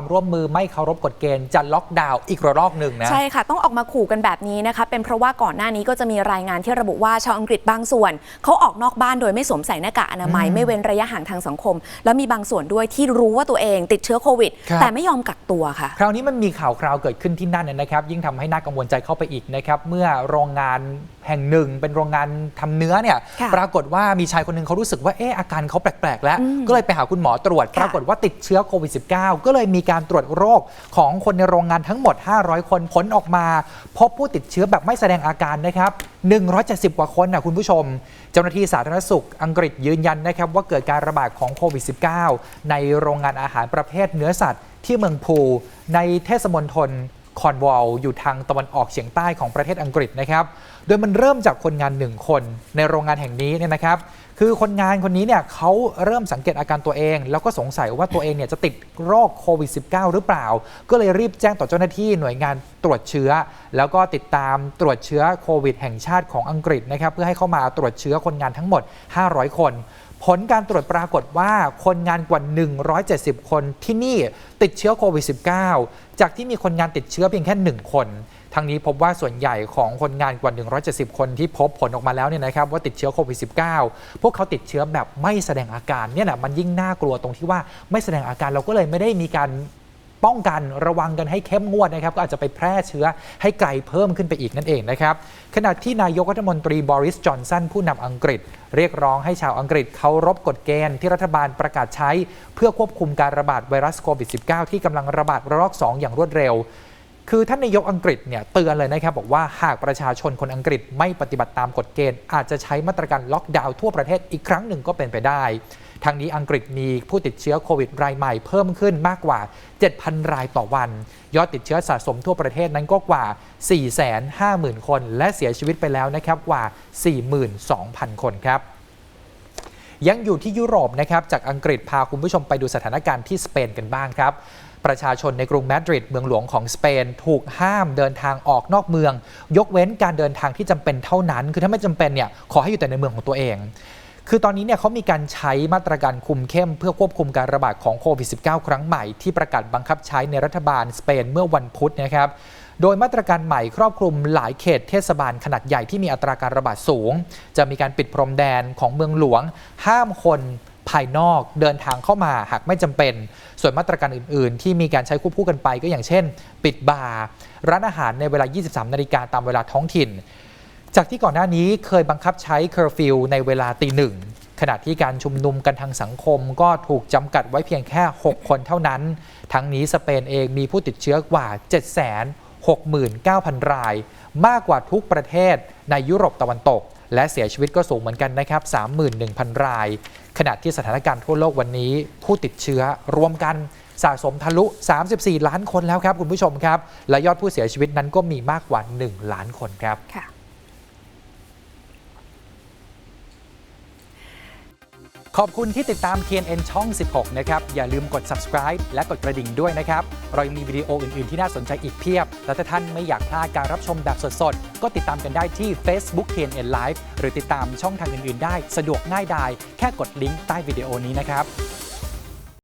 ความร่วมมือไม่เคารพกฎเกณฑ์จะล็อกดาวน์อีกระลอกหนึ่งนะ ใช่ค่ะ ต้องออกมาขู่กันแบบนี้นะคะเป็นเพราะว่าก่อนหน้านี้ก็จะมีรายงานที่ระบุว่าชาวอังกฤษบางส่วน เขาออกนอกบ้านโดยไม่สวมใส่หน้ากากอนามัยอืมไม่เว้นระยะห่างทางสังคม แล้วมีบางส่วนด้วยที่รู้ว่าตัวเองติดเชื้อโควิดครับแต่ไม่ยอมกักตัวค่ะ คราวนี้มันมีข่าวคราวเกิดขึ้นที่นั่นเนยนะครับ ยิ่งทำให้น่ากังวลใจเข้าไปอีกนะครับเมื่อโรงงาน แห่งหนึ่ง เป็นโรงงานทำเนื้อเนี่ยค่ะปรากฏว่ามีชายคนหนึ่งเขารู้สึกว่าเอออาการเขาแปลก ๆ แล้วอืมก็เลยไปหาคุณหมอตรวจค่ะปรากฏว่าติดเชื้อโควิด -19 ก็เลยมีการตรวจโรคของคนในโรงงานทั้งหมด 500 คนผลออกมา พบผู้ติดเชื้อแบบไม่แสดงอาการนะครับ170 กว่าคนนะคุณผู้ชม เจ้าหน้าที่สาธารณสุขอังกฤษยืนยันนะครับว่าเกิดการระบาดของโควิด -19 ในโรงงานอาหารประเภทเนื้อสัตว์ที่เมืองพูลในเทศมนตร คอนวอลอยู่ทางตะวันออกเฉียงใต้ของประเทศอังกฤษนะครับ โดยมันเริ่มจากคนงานหนึ่งคนในโรงงานแห่งนี้เนี่ยนะครับ คือคนงานคนนี้เนี่ยเขาเริ่มสังเกตอาการตัวเอง แล้วก็สงสัยว่าตัวเองเนี่ยจะติดโรคโควิด -19 หรือเปล่า ก็เลยรีบแจ้งต่อเจ้าหน้าที่หน่วยงานตรวจเชื้อ แล้วก็ติดตามตรวจเชื้อโควิด แห่งชาติของอังกฤษนะครับเพื่อให้เข้ามาตรวจเชื้อคนงานทั้งหมด 500 คน ผลการตรวจปรากฏว่าคนงานกว่า 170 คนที่นี่ติดเชื้อโควิด -19 จากที่มีคนงานติดเชื้อเพียงแค่ 1 คนทางนี้พบว่าส่วนใหญ่ของคนงานกว่า 170 คนที่พบผลออกมาแล้วเนี่ยนะครับว่าติดเชื้อโควิด -19 พวกเขาติดเชื้อแบบไม่แสดงอาการเนี่ยแหละมันยิ่งน่ากลัวตรงที่ว่าไม่แสดงอาการเราก็เลยไม่ได้มีการ ป้องกันระวังกันให้เข้มงวดนะครับ ก็อาจจะไปแพร่เชื้อให้ไกลเพิ่มขึ้นไปอีกนั่นเองนะครับ ขณะที่นายกรัฐมนตรีบริสจอนสันผู้นำอังกฤษ เรียกร้องให้ชาวอังกฤษเคารพกฎเกณฑ์ที่รัฐบาลประกาศใช้ เพื่อควบคุมการระบาดไวรัสโควิด -19 ที่กำลังระบาดระลอก 2 อย่างรวดเร็วคือท่านนายกอังกฤษเนี่ยเตือนเลยนะครับบอกว่าหากประชาชนคนอังกฤษไม่ปฏิบัติตามกฎเกณฑ์ อาจจะใช้มาตรการล็อกดาวน์ทั่วประเทศอีกครั้งหนึ่งก็เป็นไปได้ ทางนี้อังกฤษมีผู้ติดเชื้อโควิดรายใหม่เพิ่มขึ้นมากกว่า 7,000 รายต่อวัน ยอดติดเชื้อสะสมทั่วประเทศนั้นก็กว่า 450,000 คน และเสียชีวิตไปแล้วนะครับกว่า 42,000 คนครับยังอยู่ที่ยุโรปนะครับจากอังกฤษพาคุณผู้ชมไปดูสถานการณ์ที่สเปนกันบ้างครับประชาชนในกรุงมาดริดเมืองหลวงของสเปน ถูกห้ามเดินทางออกนอกเมือง ยกเว้นการเดินทางที่จำเป็นเท่านั้น คือถ้าไม่จำเป็นเนี่ยขอให้อยู่แต่ในเมืองของตัวเอง คือตอนนี้เนี่ยเขามีการใช้มาตรการคุมเข้ม เพื่อควบคุมการระบาดของโควิด -19 ครั้งใหม่ที่ประกาศบังคับใช้ในรัฐบาลสเปนเมื่อวันพุธนะครับ โดยมาตรการใหม่ครอบคลุมหลายเขตเทศบาลขนาดใหญ่ที่มีอัตราการระบาดสูง จะมีการปิดพรมแดนของเมืองหลวง ห้ามคนภายนอกเดินทางเข้ามาหากไม่จำเป็น ส่วนมาตรการอื่น ๆ ที่มีการใช้ควบคู่กันไปก็อย่างเช่น ปิดบาร์ร้านอาหารในเวลา 23 นาฬิกาตามเวลาท้องถิ่น จากที่ก่อนหน้านี้เคยบังคับใช้เคอร์ฟิวในเวลาตีหนึ่งขณะที่การชุมนุมกันทางสังคมก็ถูกจำกัดไว้เพียงแค่ 6 คนเท่านั้น ทั้งนี้สเปนเองมีผู้ติดเชื้อกว่า 769,000 ราย มากกว่าทุกประเทศในยุโรปตะวันตก และเสียชีวิตก็สูงเหมือนกันนะครับ 31,000 ราย ขณะที่สถานการณ์ทั่วโลกวันนี้ ผู้ติดเชื้อรวมกันสะสมทะลุ 34 ล้านคนแล้วครับคุณผู้ชมครับ และยอดผู้เสียชีวิตนั้นก็มีมากกว่า 1 ล้านคนครับ ค่ะ ขอบคุณที่ติดตาม TNN ช่อง 16 นะครับ อย่าลืมกด subscribe และกดกระดิ่งด้วยนะครับ เรายังมีวิดีโออื่น ๆ ที่น่าสนใจอีกเพียบ และถ้าท่านไม่อยากพลาดการรับชมแบบสด ๆ ก็ติดตามกันได้ที่ Facebook TNN Live หรือติดตามช่องทางอื่น ๆ ได้ สะดวกง่ายดาย แค่กดลิงก์ใต้วิดีโอนี้นะครับ